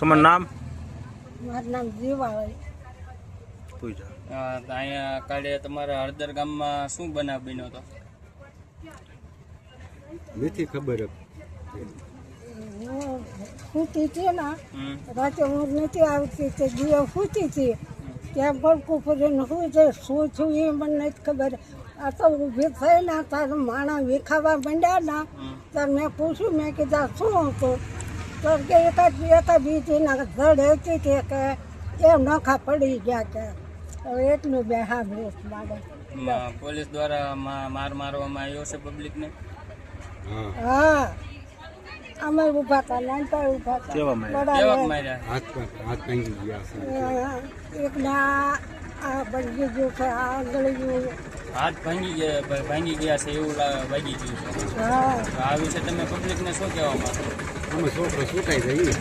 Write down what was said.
તમારું નામ? મારું નામ જીવાભાઈ પૂજા. અ, તો અહીંયા કાલે તમારા હળદર ગામમાં શું બનાવ બન્યો હતો નથી ખબર હું સૂતી હતી ને રાતે હું નથી આવતી તે દીવા સૂતી હતી. ત્યાં બળકું ફરીને શું છે શું છું એ મને નથી ખબર. આ તો ઊભી થઈ ને તાર માણા વિખાવા માંડ્યા ને ત્યારે મેં પૂછ્યું મેં કીધા શું હતું? તો કે એકાદ એકાદ બીજીના ધડ હતી કે કે એ નખા પડી ગયા કે હવે એટલું બે સાંભળીશ મારે પોલીસ દ્વારા માર મારવામાં આવ્યો છે પબ્લિકને? હા. હા. અમે ઊભા હતા નાનપા ઊભા હતા. માર્યા? હાથ પર- હાથ ગયા એક ના ગયું છે આ ગળી ગયું હાથ ભાંગી ગયા ભાંગી ગયા છે એવું ભાગી ગયું છે. હા. તો આ વિશે તમે પબ્લિકને શું કહેવા માંગો? અમે છોકરો સુકાઈ લે-